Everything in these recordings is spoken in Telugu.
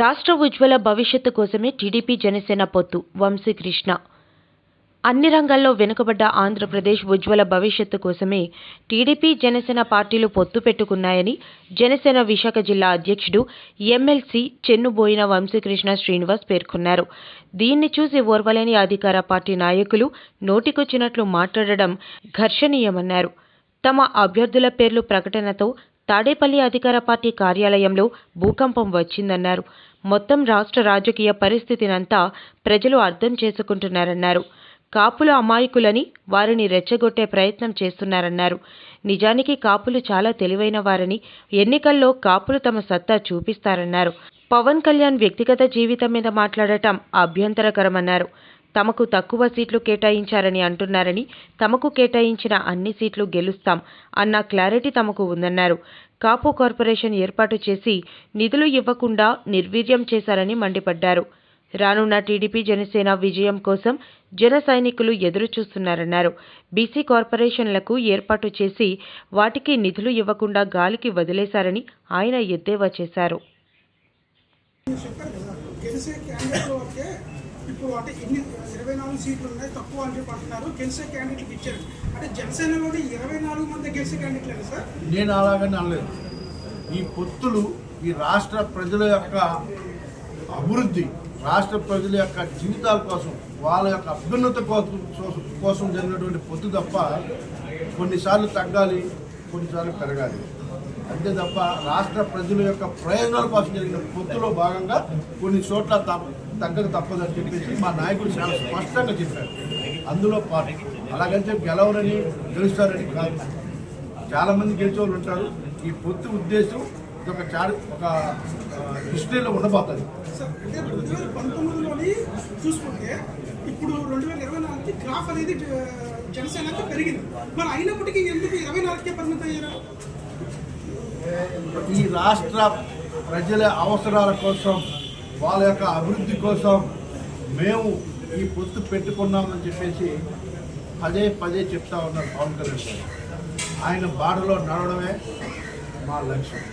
రాష్ట్ర ఉజ్వల భవిష్యత్తు కోసమే టీడీపీ జనసేన పొత్తు. వంశీకృష్ణ. అన్ని రంగాల్లో వెనుకబడ్డ ఆంధ్రప్రదేశ్ ఉజ్వల భవిష్యత్తు కోసమే టీడీపీ జనసేన పార్టీలు పొత్తు పెట్టుకున్నాయని జనసేన విశాఖ జిల్లా అధ్యక్షుడు ఎమ్మెల్సీ చెన్నుబోయిన వంశీకృష్ణ శ్రీనివాస్ పేర్కొన్నారు. దీన్ని చూసి ఓర్వలేని అధికార పార్టీ నాయకులు నోటికొచ్చినట్లు మాట్లాడడం ఘర్షణీయమన్నారు. తమ అభ్యర్థుల పేర్లు ప్రకటనతో తాడేపల్లి అధికార పార్టీ కార్యాలయంలో భూకంపం వచ్చిందన్నారు. మొత్తం రాష్ట్ర రాజకీయ పరిస్థితినంతా ప్రజలు అర్థం చేసుకుంటున్నారన్నారు. కాపులు అమాయకులని వారిని రెచ్చగొట్టే ప్రయత్నం చేస్తున్నారన్నారు. నిజానికి కాపులు చాలా తెలివైన వారని ఎన్నికల్లో కాపులు తమ సత్తా చూపిస్తారన్నారు. పవన్ కళ్యాణ్ వ్యక్తిగత జీవితం మీద మాట్లాడటం అభ్యంతరకరమన్నారు. తమకు తక్కువ సీట్లు కేటాయించారని అంటున్నారని తమకు కేటాయించిన అన్ని సీట్లు గెలుస్తాం అన్న క్లారిటీ తమకు ఉందన్నారు కాపు కార్పొరేషన్ ఏర్పాటు చేసి నిధులు ఇవ్వకుండా నిర్వీర్యం చేశారని మండిపడ్డారు రానున్న టీడీపీ జనసేన విజయం కోసం జన సైనికులు ఎదురు చూస్తున్నారన్నారు బీసీ కార్పొరేషన్లకు ఏర్పాటు చేసి వాటికి నిధులు ఇవ్వకుండా గాలికి వదిలేశారని ఆయన ఎద్దేవా చేశారు ఇప్పుడు అంటే ఇన్ని ఇరవై నాలుగు సీట్లు ఉన్నాయి తక్కువ అని చెప్పి అంటున్నారు గెలిచే క్యాండిడేట్కి ఇచ్చారు. అంటే జనసేనలోని ఇరవై నాలుగు మంది గెలిచే క్యాండిడేట్లేదు సార్? నేను అలాగని అనలేదు. ఈ పొత్తులు ఈ రాష్ట్ర ప్రజల యొక్క అభివృద్ధి రాష్ట్ర ప్రజల యొక్క జీవితాల కోసం వాళ్ళ యొక్క అభ్యున్నత కోసం కోసం జరిగినటువంటి పొత్తు తప్ప కొన్నిసార్లు తగ్గాలి కొన్నిసార్లు పెరగాలి. అంతే తప్ప రాష్ట్ర ప్రజల యొక్క ప్రయోజనాల కోసం జరిగిన పొత్తులో భాగంగా కొన్ని చోట్ల తప్ప తగ్గక తప్పదని చెప్పేసి మా నాయకుడు చాలా స్పష్టంగా చెప్పారు. అందులో పార్టీ. అలాగని చెప్పి గెలవరని గెలుస్తారని కాదు. చాలా మంది గెలిచే వాళ్ళు ఉంటారు. ఈ పొత్తు ఉద్దేశం ఇది ఒక చారి ఒక హిస్టరీలో ఉండబోతుంది. అంటే రెండు వేల పంతొమ్మిదిలోని చూసుకుంటే ఇప్పుడు రెండు వేల ఇరవై నాలుగుకి గ్రాఫ్ అనేది జనసేనకి పెరిగింది. మరి అయినప్పటికీ ఎందుకు ఇరవై నాలుగుకే పరిమితం అయ్యారు? ఈ రాష్ట్ర ప్రజల అవసరాల కోసం వాళ్ళ యొక్క అభివృద్ధి కోసం మేము ఈ పొత్తు పెట్టుకున్నామని చెప్పేసి పదే పదే చెప్తా ఉన్నారు పవన్ కళ్యాణ్ గారు. ఆయన బాటలో నడవడమే మా లక్ష్యం.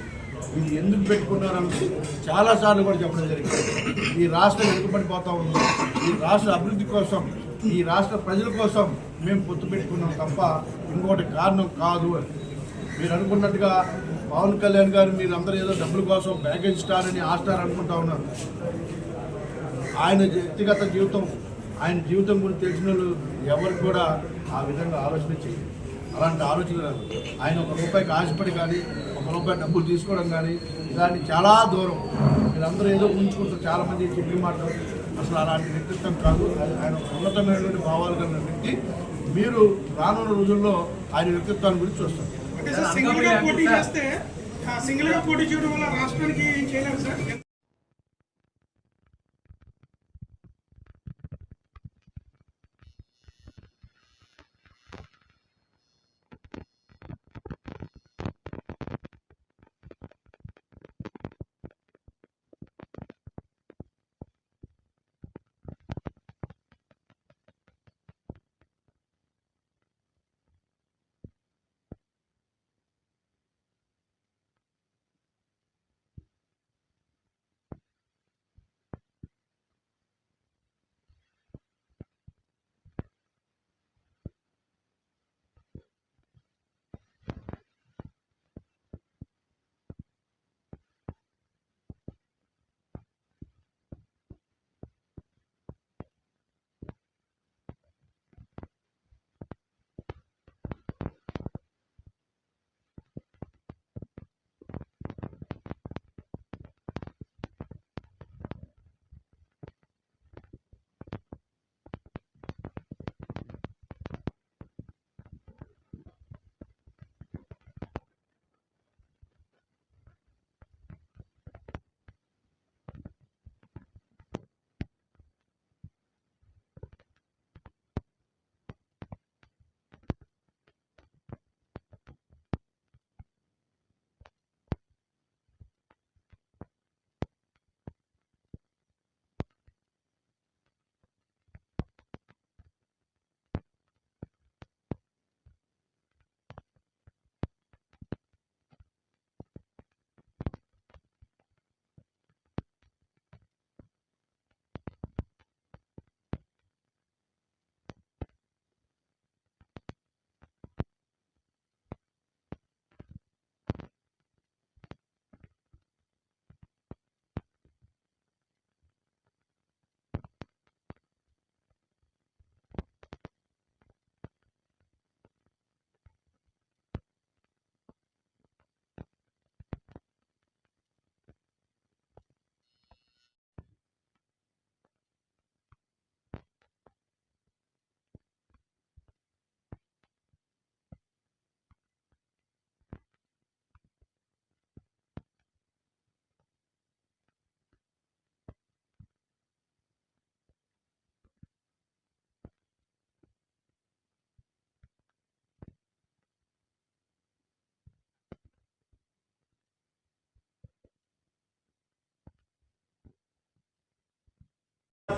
ఇది ఎందుకు పెట్టుకున్నారంటే చాలాసార్లు కూడా చెప్పడం జరిగింది. ఈ రాష్ట్రం వెనుకబడిపోతా ఉంది. ఈ రాష్ట్ర అభివృద్ధి కోసం ఈ రాష్ట్ర ప్రజల కోసం మేము పొత్తు పెట్టుకున్నాం తప్ప ఇంకోటి కారణం కాదు అని. మీరు అనుకున్నట్టుగా పవన్ కళ్యాణ్ గారు మీరు అందరూ ఏదో డబ్బుల కోసం ప్యాకేజ్ స్టార్ అని ఆ స్టార్ అనుకుంటా ఉన్నారు. ఆయన వ్యక్తిగత జీవితం ఆయన జీవితం గురించి తెలిసిన వాళ్ళు ఎవరికి కూడా ఆ విధంగా ఆలోచన చేయరు. అలాంటి ఆలోచన రాదు ఆయన ఒక రూపాయికి ఆశపడి కానీ ఒక రూపాయి డబ్బులు తీసుకోవడం కానీ ఇలాంటి చాలా దూరం. మీరందరూ ఏదో ఉంచుకుంటారు చాలామంది చెప్పి మాటలు అసలు అలాంటి వ్యక్తిత్వం కాదు. ఆయన ఉన్నతమైనటువంటి భావాలు కలిగిన వ్యక్తి. మీరు రానున్న రోజుల్లో ఆయన వ్యక్తిత్వాన్ని గురించి చూస్తారు. సింగిల్గా పోటీ చేస్తే సింగిల్గా పోటీ చేయడం వల్ల రాష్ట్రానికి ఏం చేయలేరు సార్?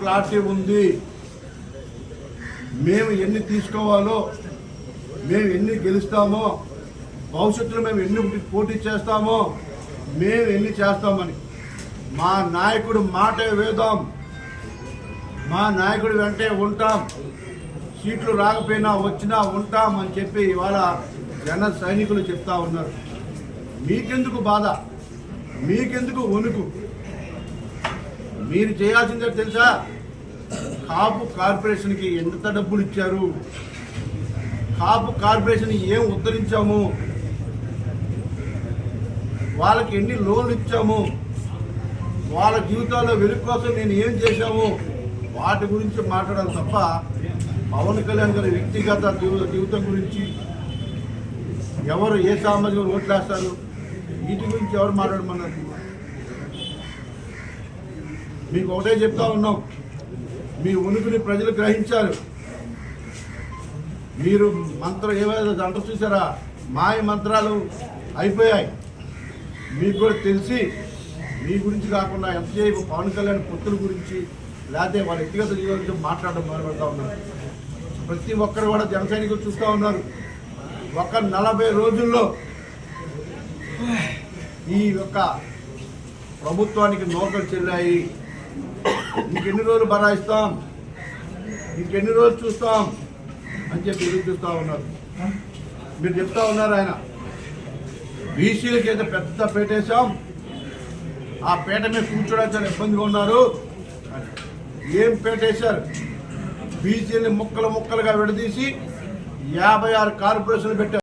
క్లారిటీ ఉంది. మేము ఎన్ని తీసుకోవాలో మేము ఎన్ని గెలుస్తామో భవిష్యత్తులో మేము ఎన్ని పోటీ చేస్తామో మేము ఎన్ని చేస్తామని. మా నాయకుడు మాట వేదాం. మా నాయకుడు వెంటే ఉంటాం. సీట్లు రాకపోయినా వచ్చినా ఉంటాం అని చెప్పి ఇవాళ జన సైనికులు చెప్తా ఉన్నారు. మీకెందుకు బాధ? మీకెందుకు వణుకు? మీరు చేయాల్సిందే తెలుసా? కాపు కార్పొరేషన్కి ఎంత డబ్బులు ఇచ్చారు? కాపు కార్పొరేషన్ ఏం ఉద్ధరించాము? వాళ్ళకి ఎన్ని లోన్లు ఇచ్చాము? వాళ్ళ జీవితాల్లో వెలుగు కోసం నేను ఏం చేశాము? వాటి గురించి మాట్లాడాలి తప్ప పవన్ కళ్యాణ్ గారి వ్యక్తిగత జీవితం గురించి ఎవరు ఏ సామాజిక ఓట్లేస్తారు వీటి గురించి ఎవరు మాట్లాడమన్నారు? మీకు ఒకటే చెప్తా ఉన్నాం. మీ ఉనికిని ప్రజలు గ్రహించారు. మీరు మంత్రం ఏమైనా దండ చూసారా మాయ మంత్రాలు అయిపోయాయి. మీకు కూడా తెలిసి మీ గురించి కాకుండా ఎంతసేపు పవన్ కళ్యాణ్ పుత్రుల గురించి లేకపోతే వాళ్ళ వ్యక్తిగత జీవితం మాట్లాడడం మొదలుపెడతా ఉన్నారు. ప్రతి ఒక్కరు కూడా జన సైనికులు చూస్తూ ఉన్నారు. ఒక నలభై రోజుల్లో ఈ యొక్క ప్రభుత్వానికి నోకలు చెల్లాయి. ఇంకెన్ని రోజులు బరాయిస్తాం ఇంకెన్ని రోజులు చూస్తాం? అని చెప్పి ఎదురు చూస్తూ ఉన్నారు. మీరు చెప్తా ఉన్నారు ఆయన. బీసీలకి అయితే పెద్ద పేటేశాం ఆ పేట మీద కూర్చోడానికి చాలా ఇబ్బందిగా ఉన్నారు. ఏం పేటేశారు బీసీని ముక్కలు ముక్కలుగా విడదీసి యాభై ఆరు కార్పొరేషన్లు పెట్టారు.